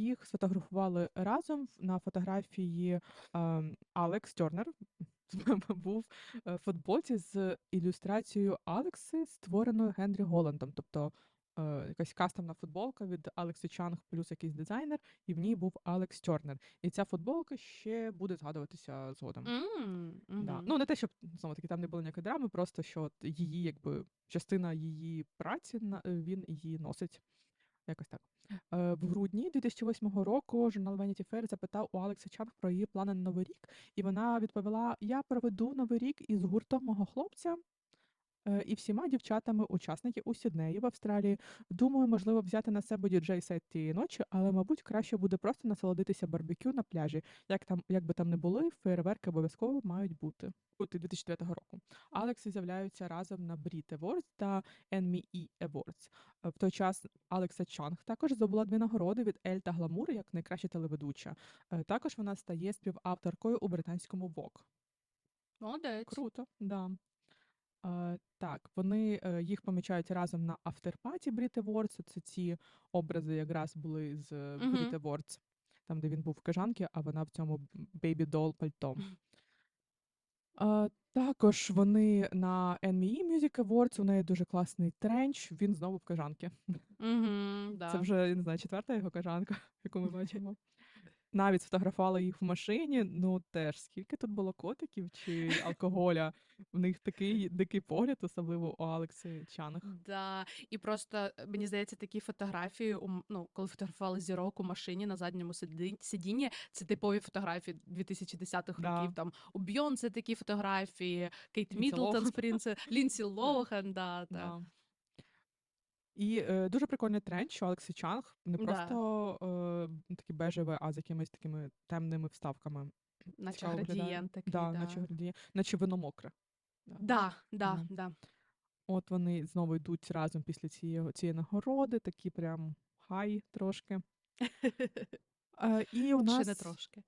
їх сфотографували разом на фотографії ем, Алекс Тернер. Був е, в футболці з ілюстрацією Алекси, створеною Генрі Голландом. Тобто е, якась кастомна футболка від Алекси Чанг плюс якийсь дизайнер, і в ній був Алекс Тернер. І ця футболка ще буде згадуватися згодом. М, Да. Ну, не те, щоб знову таки там не було ніякої драми, просто що її, якби частина її праці на- е, він її носить. Якось так. Е, В грудні 2008 року журнал Vanity Fair запитав у Алекса Чанг про її плани на новий рік, і вона відповіла: Я проведу новий рік із гуртом мого хлопця е, і всіма дівчатами, учасники у Сіднеї в Австралії. Думаю, можливо, взяти на себе діджей сет тієї ночі, але, мабуть, краще буде просто насолодитися барбекю на пляжі. Як там, як би там не були, фейерверки обов'язково мають бути. Бути 2009 року. Алекси з'являються разом на Brit Awards та NME Awards. В той час Алекса Чанг також здобула дві нагороди від Ель та Гламур як найкраща телеведуча. Е, Також вона стає співавторкою у британському Vogue. Молодець. Круто, да. Е, так, вони е, їх помічають разом на автерпаті Brit Awards. Це ці образи якраз були з е. Brit Awards, там, де він був в кажанці, а вона в цьому Baby Doll пальто. Е, також вони на NME Music Awards, у неї дуже класний тренч, він знову в кажанці. Да. Це вже, я не знаю, четверта його кажанка, яку ми бачимо. Навіть сфотографували їх в машині. Ну теж скільки тут було котиків чи алкоголя. В них такий дикий погляд, особливо у Алекси Чанг. Да. І просто е, мені здається, такі фотографії, у ну, коли фотографували зірок у машині на задньому сиді- сидінні, це типові фотографії 2010-х Да. років. Там у Бйонсе такі фотографії, Кейт з Лінсі Лохан, да. Да. І е, дуже прикольний тренд, що Алекси Чанг не Да. просто е, такі бежеві, а з якимись такими темними вставками. Наче Цікаво виглядає. градієнт такий, Да, да. наче градієнт, наче вино мокре. Да. Да, да, Да. да. От вони знову йдуть разом після цієї, цієї нагороди, такі прям хай трошки. Е, і у Ще нас не трошки.